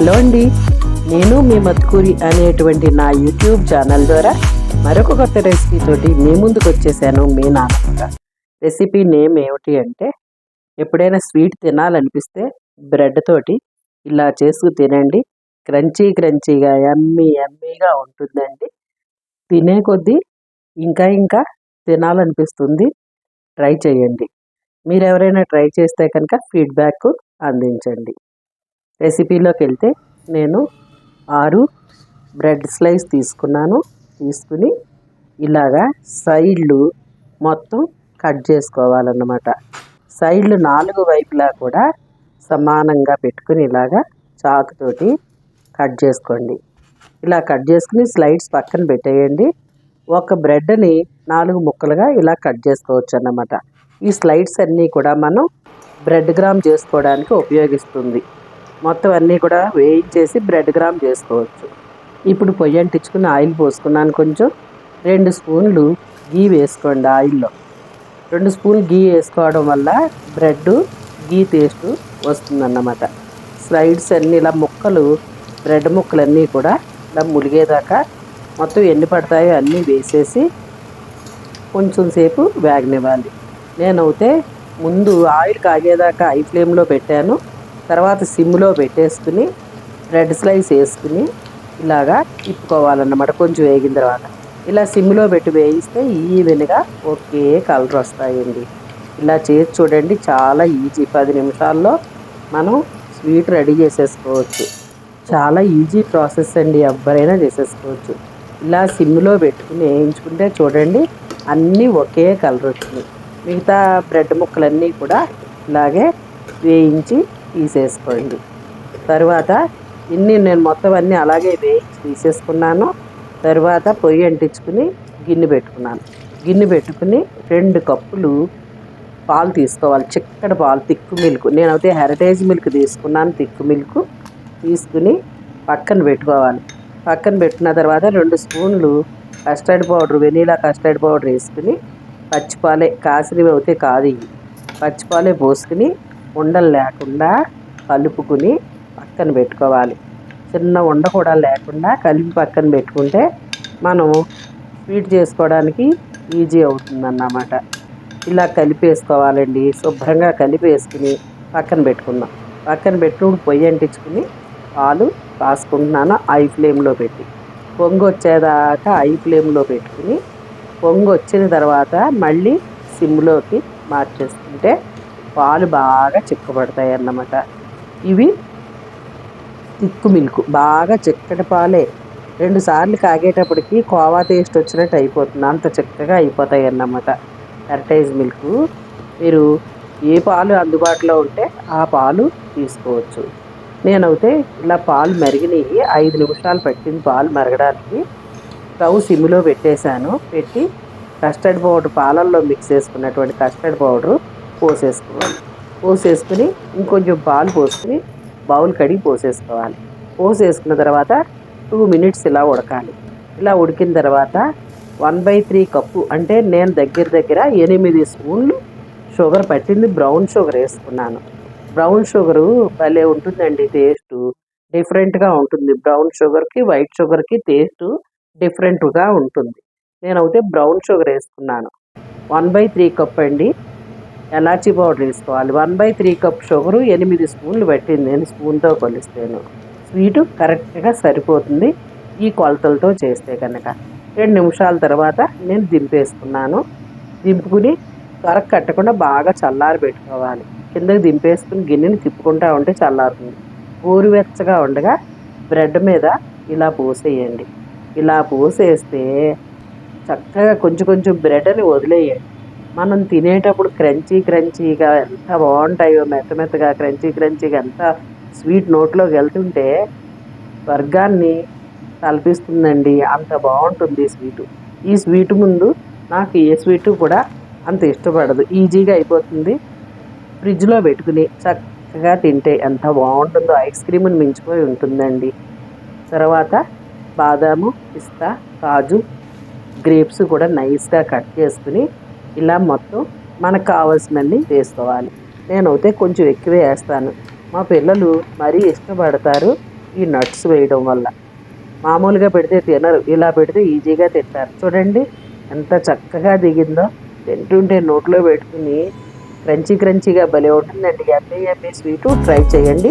Hello అండి. నేను మీ మత్కూరి అనేటువంటి నా యూట్యూబ్ ఛానల్ ద్వారా మరొక కొత్త రెసిపీతోటి మీ ముందుకు వచ్చేసాను మీ నాన్నగా రెసిపీ నేమ్ ఏమిటి అంటే ఎప్పుడైనా స్వీట్ తినాలనిపిస్తే బ్రెడ్ తోటి ఇలా చేసుకు తినండి. క్రంచీ క్రంచీగా ఎమ్మీ ఎమ్మీగా ఉంటుందండి. తినే కొద్దీ ఇంకా ఇంకా తినాలనిపిస్తుంది. ట్రై చేయండి. మీరు ఎవరైనా ట్రై చేస్తే కనుక ఫీడ్బ్యాక్ అందించండి. రెసిపీలోకి వెళ్తే నేను ఆరు బ్రెడ్ స్లైస్ తీసుకున్నాను. తీసుకుని ఇలాగా సైడ్లు మొత్తం కట్ చేసుకోవాలన్నమాట. సైడ్లు నాలుగు వైపులా కూడా సమానంగా పెట్టుకుని ఇలాగా చాకుతోటి కట్ చేసుకోండి. ఇలా కట్ చేసుకుని స్లైడ్స్ పక్కన పెట్టేయండి. ఒక బ్రెడ్ని నాలుగు ముక్కలుగా ఇలా కట్ చేసుకోవచ్చు అన్నమాట ఈ స్లైడ్స్ అన్నీ కూడా మనం బ్రెడ్ గ్రామ్ చేసుకోవడానికి ఉపయోగిస్తుంది. మొత్తం అన్నీ కూడా వేయించేసి బ్రెడ్ గ్రామ్ చేసుకోవచ్చు. ఇప్పుడు పొయ్యి అంటించుకుని ఆయిల్ పోసుకున్నాను కొంచెం. రెండు స్పూన్లు గీ వేసుకోండి ఆయిల్లో. రెండు స్పూన్లు గీ వేసుకోవడం వల్ల బ్రెడ్ గీ టేస్ట్ వస్తుందన్నమాట. స్లైడ్స్ అన్నీ ఇలా ముక్కలు బ్రెడ్ ముక్కలన్నీ కూడా ఇలా ములిగేదాకా మొత్తం ఎన్ని పడతాయో అన్నీ వేసేసి కొంచెం సేపు వేగనివ్వాలి. నేనైతే ముందు ఆయిల్ కాగేదాకా హై ఫ్లేమ్లో పెట్టాను. తర్వాత సిమ్లో పెట్టేసుకుని బ్రెడ్ స్లైస్ వేసుకుని ఇలాగా తిప్పుకోవాలన్నమాట. కొంచెం వేగిన తర్వాత. ఇలా సిమ్లో పెట్టి వేయిస్తే ఈవెన్గా ఒకే కలర్ వస్తాయండి. ఇలా చేసి చూడండి చాలా ఈజీ. పది నిమిషాల్లో మనం స్వీట్ రెడీ చేసేసుకోవచ్చు. చాలా ఈజీ ప్రాసెస్ అండి ఎవరైనా చేసేసుకోవచ్చు. ఇలా సిమ్లో పెట్టుకుని వేయించుకుంటే చూడండి అన్నీ ఒకే కలర్ వచ్చినాయి. మిగతా బ్రెడ్ ముక్కలన్నీ కూడా ఇలాగే వేయించి తీసేసుకోండి. తర్వాత ఇన్ని నేను మొత్తం అన్నీ అలాగే వేయించి తీసేసుకున్నాను. తర్వాత పొయ్యి అంటించుకుని గిన్నె పెట్టుకున్నాను. గిన్నె పెట్టుకుని రెండు కప్పులు పాలు తీసుకోవాలి. చిక్కటి పాలు తిక్కు మిల్క్. నేనైతే హెరిటేజ్ మిల్క్ తీసుకున్నాను తిక్కు మిల్క్ తీసుకుని పక్కన పెట్టుకోవాలి. పక్కన పెట్టిన తర్వాత రెండు స్పూన్లు custard powder vanilla custard powder వేసుకుని పచ్చిపాలే కాసినవి అయితే కాదు ఇవి. పచ్చిపాలే పోసుకుని ఉండలు లేకుండా కలుపుకుని పక్కన పెట్టుకోవాలి. చిన్న ఉండ కూడా లేకుండా కలిపి పక్కన పెట్టుకుంటే మనం స్వీట్ చేసుకోవడానికి ఈజీ అవుతుందన్నమాట. ఇలా కలిపేసుకోవాలండి. శుభ్రంగా కలిపేసుకుని పక్కన పెట్టుకుందాం. పక్కన పెట్టుకుని పొయ్యి అంటించుకుని పాలు కాసుకుంటున్నాను. ఐ ఫ్లేమ్లో పెట్టి. పొంగు వచ్చేదాకా ఐ ఫ్లేమ్లో పెట్టుకుని పొంగు వచ్చిన తర్వాత మళ్ళీ సిమ్లోకి మార్చేసుకుంటే పాలు బాగా చిక్కబడతాయి అన్నమాట ఇవి తిక్కు మిల్క్ బాగా చిక్కటి పాలే. రెండు సార్లు కాగేటప్పటికి కోవా టేస్ట్ వచ్చినట్టు అయిపోతుంది అంత చిక్కగా అయిపోతాయి అన్నమాట హెరిటైజ్ మిల్క్ మీరు ఏ పాలు అందుబాటులో ఉంటే ఆ పాలు తీసుకోవచ్చు. నేనైతే ఇలా పాలు మరిగినాయి ఐదు నిమిషాలు పట్టింది పాలు మరగడానికి. స్టవ్ సిమ్లో పెట్టేశాను పెట్టి కస్టర్డ్ పౌడర్ పాలల్లో మిక్స్ చేసుకున్నటువంటి కస్టర్డ్ పౌడరు పోసేసుకోవాలి. పోసేసుకుని ఇంకొంచెం పాలు పోసుకుని బౌల్ కడిగి పోసేసుకోవాలి. పోసేసుకున్న తర్వాత టూ మినిట్స్ ఇలా ఉడకాలి. ఇలా ఉడికిన తర్వాత వన్ బై త్రీ కప్పు అంటే నేను దగ్గర దగ్గర ఎనిమిది స్పూన్లు షుగర్ పట్టింది బ్రౌన్ షుగర్ వేసుకున్నాను. బ్రౌన్ షుగరు భలే ఉంటుందండి టేస్ట్. డిఫరెంట్గా ఉంటుంది. బ్రౌన్ షుగర్కి వైట్ షుగర్కి టేస్ట్ డిఫరెంట్గా ఉంటుంది. నేనైతే బ్రౌన్ షుగర్ వేసుకున్నాను. వన్ బై త్రీ కప్ అండి. ఎలాచీ పౌడర్ వేసుకోవాలి. One by three cup sugar ఎనిమిది స్పూన్లు పట్టింది. నేను స్పూన్తో కొలిస్తాను. స్వీటు కరెక్ట్గా సరిపోతుంది ఈ కొలతలతో చేస్తే కనుక. రెండు నిమిషాల తర్వాత నేను దింపేసుకున్నాను. దింపుకుని త్వరకు కట్టకుండా బాగా చల్లారి పెట్టుకోవాలి. కిందకి దింపేసుకుని గిన్నెని తిప్పుకుంటా ఉంటే చల్లారుతుంది. గోరువెచ్చగా ఉండగా బ్రెడ్ మీద ఇలా పోసేయండి. ఇలా పోసేస్తే చక్కగా కొంచెం కొంచెం బ్రెడ్ని వదిలేయండి. మనం తినేటప్పుడు క్రంచీ క్రంచీగా ఎంత బాగుంటాయో మెత్త మెత్తగా క్రంచీ క్రంచీగా ఎంత స్వీట్ నోట్లోకి వెళ్తుంటే స్వర్గాన్ని తలపిస్తుందండి. అంత బాగుంటుంది స్వీటు. ఈ స్వీట్ ముందు నాకు ఏ స్వీటు కూడా అంత ఇష్టపడదు. ఈజీగా అయిపోతుంది. ఫ్రిడ్జ్లో పెట్టుకుని చక్కగా తింటే ఎంత బాగుంటుందో ఐస్ క్రీమ్ని మించిపోయి ఉంటుందండి. తర్వాత బాదాము పిస్తా కాజు గ్రేప్స్ కూడా నైస్గా కట్ చేసుకుని ఇలా మొత్తం మనకు కావాల్సినన్ని వేసుకోవాలి నేనైతే కొంచెం ఎక్కువ వేస్తాను. మా పిల్లలు మరీ ఇష్టపడతారు ఈ నట్స్ వేయడం వల్ల. మామూలుగా పెడితే తినరు. ఇలా పెడితే ఈజీగా తింటారు. చూడండి ఎంత చక్కగా దిగిందో. తింటుంటే నోట్లో పెట్టుకుని క్రంచీ క్రంచీగా భలే ఉంటుందండి. ఎమ్మె ఎమ్మె స్వీటు ట్రై చేయండి.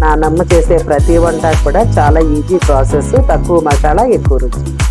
నానమ్మ చేసే ప్రతి వంట కూడా చాలా ఈజీ ప్రాసెస్. తక్కువ మసాలా ఎక్కువ రుచి.